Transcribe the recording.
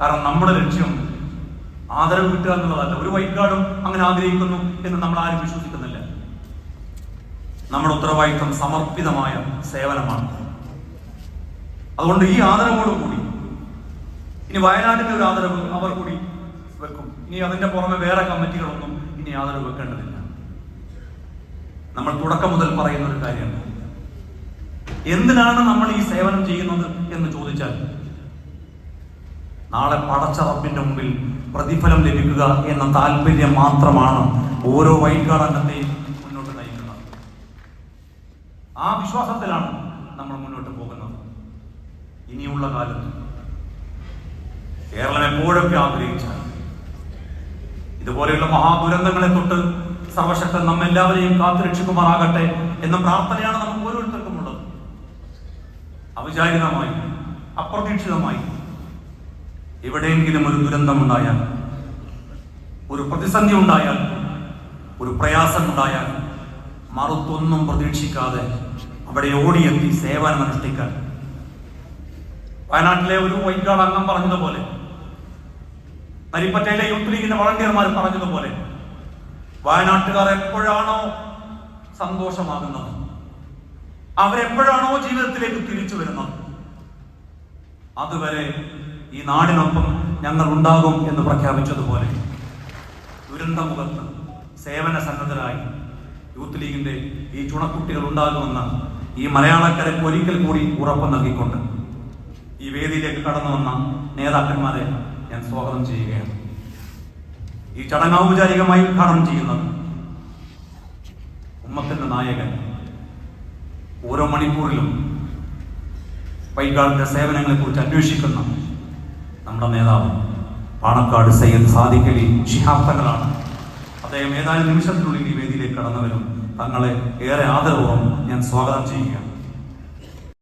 കാരണം നമ്മുടെ ലക്ഷ്യം ആദരവ് കിട്ടുക എന്നുള്ളതല്ല. ഒരു വൈറ്റ് ഗാർഡും അങ്ങനെ ആഗ്രഹിക്കുന്നു എന്ന് നമ്മൾ ആരും വിശ്വസിക്കുന്നില്ല. നമ്മുടെ ഉത്തരവാദിത്വം സമർപ്പിതമായ സേവനമാണ്. അതുകൊണ്ട് ഈ ആദരവോടുകൂടി ഇനി വയനാട്ടിന്റെ ഒരു ആദരവ് അവർ കൂടി വെക്കും. ഇനി അതിന്റെ പുറമെ വേറെ കമ്മിറ്റികളൊന്നും ഇനി ആദരവ് വെക്കേണ്ടതില്ല. നമ്മൾ തുടക്കം മുതൽ പറയുന്ന ഒരു കാര്യമാണ്. എന്തിനാണ് നമ്മൾ ഈ സേവനം ചെയ്യുന്നത് എന്ന് ചോദിച്ചാൽ നാളെ പടച്ചറപ്പിന്റെ മുമ്പിൽ പ്രതിഫലം ലഭിക്കുക എന്ന താല്പര്യം മാത്രമാണ് ഓരോ അംഗത്തെയും മുന്നോട്ട് നയിക്കുന്നത്. ആ വിശ്വാസത്തിലാണ് നമ്മൾ മുന്നോട്ട് പോകുന്നത്. ഇനിയുള്ള കാലത്ത് കേരളം എപ്പോഴൊക്കെ ആഗ്രഹിച്ചാൽ ഇതുപോലെയുള്ള മഹാദുരന്തങ്ങളെ തൊട്ട് സർവശക്തൻ നമ്മെല്ലാവരെയും കാത്തുരക്ഷിക്കുമാറാകട്ടെ എന്ന പ്രാർത്ഥനയാണ് നമുക്ക് ഓരോരുത്തർക്കും ഉള്ളത്. അവിചാരിതമായി അപ്രതീക്ഷിതമായി എവിടെയെങ്കിലും ഒരു ദുരന്തമുണ്ടായാൽ ഒരു പ്രതിസന്ധി ഉണ്ടായാൽ ഒരു പ്രയാസം ഉണ്ടായാൽ മറുത്തൊന്നും പ്രതീക്ഷിക്കാതെ അവിടെ ഓടിയെത്തി സേവനം അനുഷ്ഠിക്കാൻ. വയനാട്ടിലെ ഒരു വൈകാട് അംഗം പറഞ്ഞതുപോലെ നരിപ്പറ്റയിലെ യൂത്ത് ലീഗിന്റെ വളണ്ടിയർമാർ പറഞ്ഞതുപോലെ വയനാട്ടുകാർ എപ്പോഴാണോ സന്തോഷമാകുന്നത് അവരെപ്പോഴാണോ ജീവിതത്തിലേക്ക് തിരിച്ചു വരുന്നത് അതുവരെ ഈ നാടിനൊപ്പം ഞങ്ങൾ ഉണ്ടാകും എന്ന് പ്രഖ്യാപിച്ചതുപോലെ ദുരന്തമുഖത്ത് സേവന സന്നദ്ധരായി യൂത്ത് ലീഗിന്റെ ഈ ചുണക്കുട്ടികൾ ഉണ്ടാകുമെന്ന് ഈ മലയാളക്കരയ്ക്ക് ഒരിക്കൽ കൂടി ഉറപ്പ് നൽകിക്കൊണ്ട് ഈ വേദിയിലേക്ക് കടന്നു വന്ന നേതാക്കന്മാരെ ഞാൻ സ്വാഗതം ചെയ്യുകയാണ്. ഈ ചടങ്ങ് ഔപചാരികമായി ഉദ്ഘാടനം ചെയ്യുന്നത് ഉമ്മത്തിന്റെ നായകൻ ഓരോ മണിക്കൂറിലും വൈകാടിന്റെ സേവനങ്ങളെ കുറിച്ച് അന്വേഷിക്കുന്ന നമ്മുടെ നേതാവ് പാണക്കാട് സയ്യദ് സാദിഖലി ശിഹാബ് തങ്ങളാണ്. അദ്ദേഹം ഏതാനും നിമിഷത്തിനുള്ളിൽ ഈ വേദിയിലേക്ക് കടന്നവരും തങ്ങളെ ഏറെ ആദരവും ഞാൻ സ്വാഗതം ചെയ്യുകയാണ്.